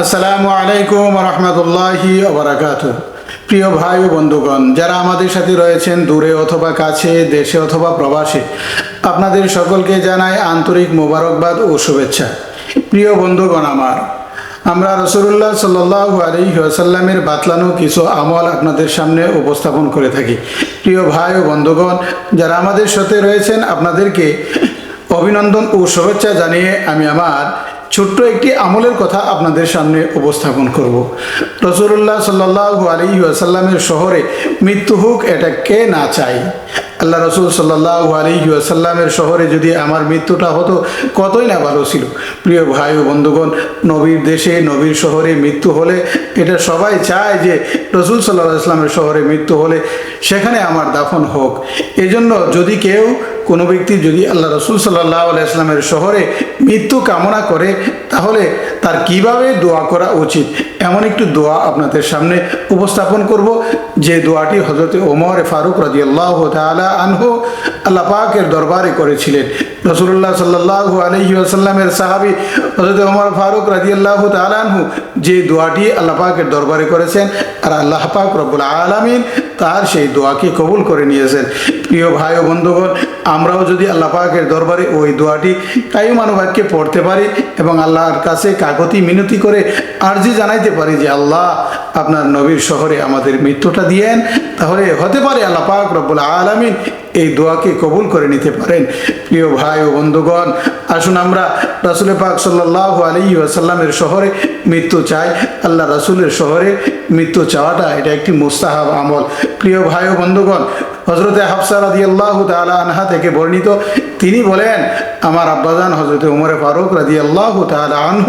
আসসালামু আলাইকুম রহমতুল্লাহি প্রিয় ভাই ও বন্ধুগণ, যারা আমাদের সাথে রয়েছেন দূরে অথবা কাছে, দেশে অথবা প্রবাসে, আপনাদের সকলকে জানাই আন্তরিক মোবারকবাদ ও শুভেচ্ছা। প্রিয় বন্ধুগণ আমার, আমরা রসুল্লাহ সাল্লাহ আলী আসাল্লামের বাতলানো কিছু আমল আপনাদের সামনে উপস্থাপন করে থাকি। প্রিয় ভাই ও বন্ধুগণ, যারা আমাদের সাথে রয়েছেন, আপনাদেরকে অভিনন্দন ও শুভেচ্ছা জানিয়ে আমি আমার ছোট্ট একটি আমলের কথা আপনাদের সামনে উপস্থাপন করব। রসুল্লাহ সাল্লাহ আলী আসাল্লামের শহরে মৃত্যু হোক এটা কে না চাই আল্লাহ রসুল সাল্লাহ আলী আসাল্লামের শহরে যদি আমার মৃত্যুটা হতো, কতই না ভালো ছিল। প্রিয় ভাই ও বন্ধুগণ, নবীর দেশে, নবীর শহরে মৃত্যু হলে এটা সবাই চায় যে রসুল সাল্লাহ ইসলামের শহরে মৃত্যু হলে সেখানে আমার দাফন হোক। এজন্য যদি কেউ, কোনো ব্যক্তি যদি আল্লাহ রসুল সাল্লাহ ইসলামের শহরে মৃত্যু কামনা করে, তাহলে তার কীভাবে দোয়া করা উচিত? এমন একটি দোয়া আপনাদের সামনে উপস্থাপন করব, যে দোয়াটি হজরত ওমর ফারুক রাজি আল্লাহ আনহু আল্লাহ পাকের দরবারে করেছিলেন। রসুল্লাহ সাল্লাহ আলহি আসাল্লামের সাহাবি হজরত ওমর ফারুক রাজি আল্লাহ তালানহু যে দোয়াটি আল্লাহ পাকের দরবারে করেছেন আর আল্লাহ পাক রব্বুল আলমিন তার সেই দোয়াকে কবুল করে নিয়েছেন। প্রিয় ভাই ও বন্ধুগণ, আমরাও যদি আল্লাহ পাকের দরবারে ওই দোয়াটি কায়ুমানুবাক্যে পড়তে পারি এবং আল্লাহর কাছে কাকতি মিনতি করে আর্জি জানাইতে পারি যে আল্লাহ আপনার নবীর শহরে আমাদের মৃত্যুটা দিয়েন, তাহলে হতে পারে আল্লাহ পাক রব্বুল আলমিন এই দোয়াকে কবুল করে নিতে পারেন। প্রিয় ভাই ও বন্ধুগণ, আসুন আমরা রাসুল পাক সাল্লাহ আলী আসাল্লামের শহরে মৃত্যু চাই। আল্লাহ রাসুলের শহরে মৃত্যু চাওয়াটা এটা একটি মুস্তাহাব আমল। প্রিয় ভাই ও বন্ধুগণ হজরতে হাফসা রাদি আল্লাহ তালা আনহা থেকে বর্ণিত, তিনি বলেন, আমার আব্বাজান হজরত উমরে ফারুক রাজি আল্লাহ তালা আনহ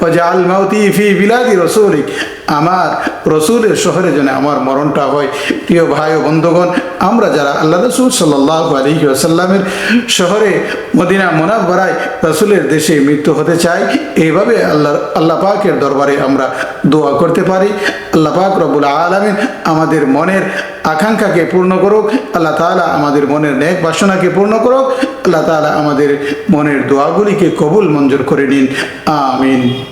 আল মাউতি ফি বিলাদি রসুলিক। আমার রসুলের শহরে যেন আমার মরণটা হয়। প্রিয় ভাই ও বন্ধুগণ, আমরা যারা আল্লাহ রসুল সাল্লাহ আলী আসাল্লামের শহরে মদিনা মোনাব্বরায় রসুলের দেশে মৃত্যু হতে চাই, এইভাবে আল্লাহ আল্লাহ পাকের দরবারে আমরা দোয়া করতে পারি। আল্লাহ পাক রবুল আলমিন আমাদের মনের আকাঙ্ক্ষাকে পূর্ণ করুক, আল্লাহ তালা আমাদের মনের ন্যাক বাসনাকে পূর্ণ করুক, আল্লাহ তালা আমাদের মনের দোয়াগুলিকে কবুল মঞ্জুর করে নিন। আমিন।